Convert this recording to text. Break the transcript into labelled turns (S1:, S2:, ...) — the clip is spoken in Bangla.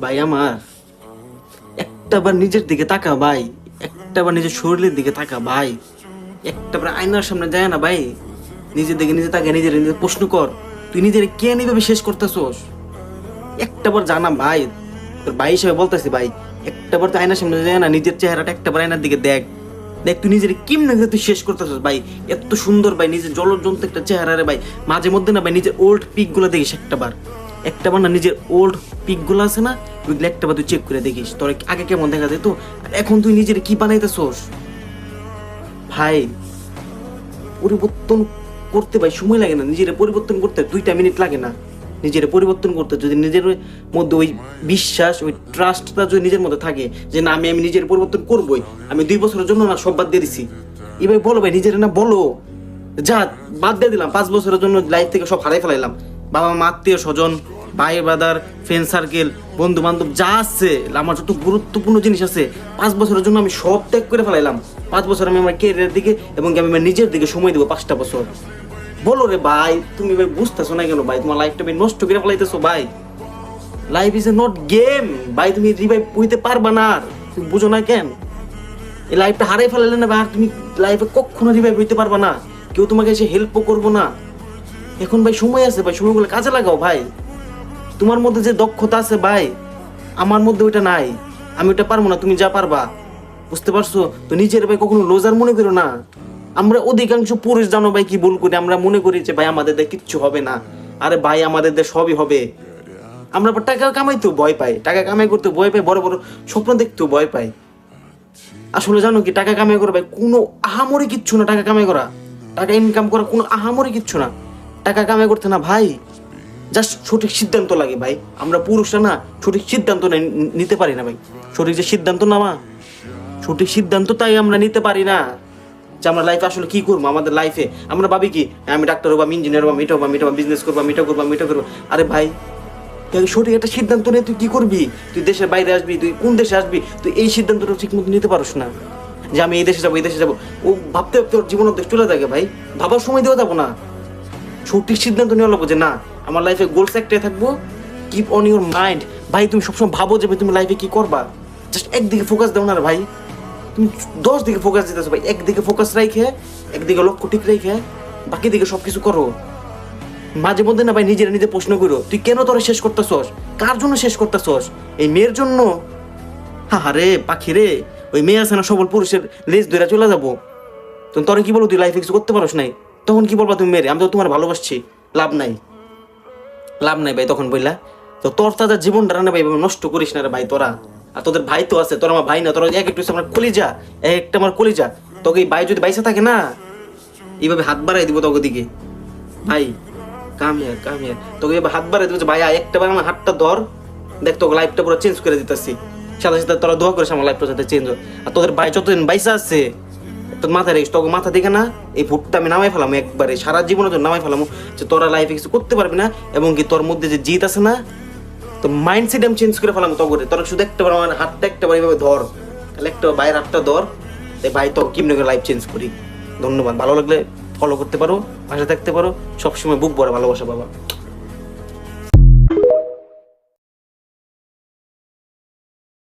S1: ভাই, আমার। একটাবার নিজের দিকে তাকা, ভাই। একটাবার নিজের শরীরের দিকে তাকা, ভাই। একটাবার আয়নার সামনে যায় না, ভাই। নিজের দিকে নিজে তাকে নিজের নিজের প্রশ্ন কর, তুই নিজের কেন এইভাবে শেষ করতেছোস? একটাবার জানা ভাই। তোর ভাই হিসেবে বলতেছি, ভাই, একটাবার তো আয়নার সামনে যায় না, নিজের চেহারাটা একটাবার আয়নার দিকে দেখ। দেখ, তুই নিজের কেমনে করে তুই শেষ করতেছিস, ভাই? এত সুন্দর, ভাই, নিজের জলজন্ত একটা চেহারা রে, ভাই। মাঝে মধ্যে না, ভাই, নিজের ওল্ড পিকগুলো দেখিস একটাবার। একটাবার না নিজের ওল্ড পিকগুলো আছে না, ওইগুলো একটাবার তুই চেক করে দেখিস। তোর আগে কেমন দেখা যেত? আর এখন তুই নিজের কি বানাইতেছোস? ভাই, পরিবর্তন করতে ভাই সময় লাগে না। নিজের পরিবর্তন করতে দুইটা মিনিট লাগে না। নিজের পরিবর্তন করতে, যদি নিজের মধ্যে ওই বিশ্বাস, ওই ট্রাস্টটা যদি নিজের মধ্যে থাকে, যে না, আমি আমি নিজের পরিবর্তন করবই, আমি দুই বছরের জন্য না, সব বাদ দিয়ে দিছি। এবার বলো ভাই, নিজের না বলো। যা, বাদ দিয়ে দিলাম, পাঁচ বছরের জন্য লাইফ থেকে সব হারাই ফেলাইলাম। বাবা মা, আত্মীয় স্বজন ভাই ব্রাদার ফ্রেন্ড সার্কেল বন্ধু বান্ধব যা আছে, আমার যত গুরুত্বপূর্ণ জিনিস আছে, পাঁচ বছরের জন্য আমি সব ত্যাগ করে ফেলাইলাম। পাঁচ বছর আমি আমার কেরিয়ারের দিকে এবং আমি আমার নিজের দিকে সময় দেবো পাঁচটা বছর। বলো রে ভাই, তুমি ভাই বুঝতেছো না কেন ভাই, তোমার লাইফটা ভাই নষ্ট করে ফেলাইতেছো ভাই। Life is a not game ভাই, তুমি রিভাইভ হইতে পারবা না আর। তুমি বুঝো না কেন? এই লাইফটা হারাই ফেলালে না ভাই, আর তুমি লাইফে কখনো রিভাইভ হইতে পারবা না। কেউ তোমাকে এসে হেল্পও করব না। এখন ভাই সময় আছে ভাই, সময়গুলো কাজে লাগাও ভাই। তোমার মধ্যে যে দক্ষতা আছে ভাই, আমার মধ্যে ওইটা নাই। আমি ওটা পারব না, তুমি যা পারবা। বুঝতে পারছ? তো নিজের ভাই কখনো লোজার মনে করো না? আমরা অধিকাংশ পুরুষ জানো ভাই কি ভুল করি? আমরা মনে করি যে ভাই আমাদের দিয়ে কিচ্ছু হবে না। আরে ভাই, আমাদের দিয়ে সবই হবে। আমরা টাকা কামাইতেও ভয় পাই। টাকা কামাই করতে ভয় পাই, বড় বড় স্বপ্ন দেখতেও ভয় পাই। আসলে জানো কি, টাকা কামাই করা ভাই, কোনো আহামরি কিচ্ছু না টাকা কামাই করা। টাকা ইনকাম করা কোনো আহামরি কিচ্ছু না। টাকা কামাই করতে না ভাই জাস্ট সঠিক সিদ্ধান্ত লাগে ভাই। আমরা পুরুষরা না সঠিক সিদ্ধান্ত নিতে পারি না ভাই। সঠিক যে সিদ্ধান্ত না মা সঠিক সিদ্ধান্ত তাই আমরা নিতে পারি না। যে আমরা লাইফে আসলে কি করব? আমাদের লাইফে আমরা ভাবি কি, আমি ডাক্তার হব, আমি ইঞ্জিনিয়ার হব এটা হব, আমি এটা বিজনেস করব, আমি এটা করব, আমি এটা করব। আরে ভাই, তুই সঠিক একটা সিদ্ধান্ত নিয়ে তুই কি করবি? তুই দেশের বাইরে আসবি, তুই কোন দেশে আসবি? তুই এই সিদ্ধান্তটা ঠিক মতো নিতে পারস না। যে আমি এই দেশে যাব, এই দেশে যাব। ও ভাবতে ভাবতে ওর জীবন অর্ধেক চলে থাকে ভাই। ভাবার সময় দেওয়া যাব না। সঠিক সিদ্ধান্ত নেওয়া লাগবো যে না, আমার লাইফে গোলস একটাই থাকব। কিপ অন ইউর মাইন্ড ভাই, তুমি সবসময় ভাবো যে তুমি লাইফে কি করবা? জাস্ট একদিকে ফোকাস দাও না ভাই। তুমি দশ দিকে ফোকাস দিতেছো ভাই, একদিকে ফোকাস রাখে একদিকে লক্ষ্য ঠিক রেখে বাকি দিকে সব কিছু করো। মাঝে মধ্যে না ভাই, নিজের নিজে প্রশ্ন করো, তুই কেন তোরা শেষ করতেছস? কার জন্য শেষ করতেছস? এই মেয়ের জন্য? হা রে, পাখি রে, ওই মেয়ে আছে না সবল পুরুষের লেজ ধরে চলে যাব। তো তোরা কি বলো তুই লাইফে কিছু করতে পারোস নাই? তখন কি বলবা তুমি মেরে? আমি তো তোমার ভালোবাসছি। লাভ নাই। লাভ নাই ভাই তখন বললা তো তোর তাদের জীবনটা না ভাই নষ্ট করিস না রে ভাই তোরা। আর তোদের ভাই তো আছে, তোর আমার ভাই না, তোরা এক একটু আমার কলিজা, এক একটা আমার কলিজা। তোকে এই ভাই যদি বাইসে থাকে না, এইভাবে হাত বাড়াই দিব তোকে দিকে ভাই কামিয়া হিয়ার কাম হিয়ার তোকে এবার হাত বাড়াই দিব ভাই একটা বার আমার হাতটা ধর। দেখ, তোকে লাইফটা পুরো চেঞ্জ করে দিতেছি। সাথে সাথে তোরা দোয়া করিস আমার লাইফটা যাতে চেঞ্জ আর তোদের ভাই যতদিন বাইসা আছে তোর মাথায় রেখিস, তোকে মাথা দেখে না, এই ভুটটা আমি নামাই ফেলাম একবারে, সারা জীবনের জন্য নামাই ফেলাম, যে তোরা লাইফে কিছু করতে পারবি না, এবং কি তোর মধ্যে যে জিত আছে না, তো মাইন্ডসেট আমি চেঞ্জ করে ফেলাম তখন তোরা শুধু একটা বার আমার হাতটা একটা বার এইভাবে ধর, তাহলে একটা ভাইয়ের হাতটা ধর এই ভাই তো কেমনি করে লাইফ চেঞ্জ করি। ধন্যবাদ, ভালো লাগলে ফলো করতে পারো ভাষা থাকতে পারো, সবসময় বুক ভরা ভালোবাসা বাবা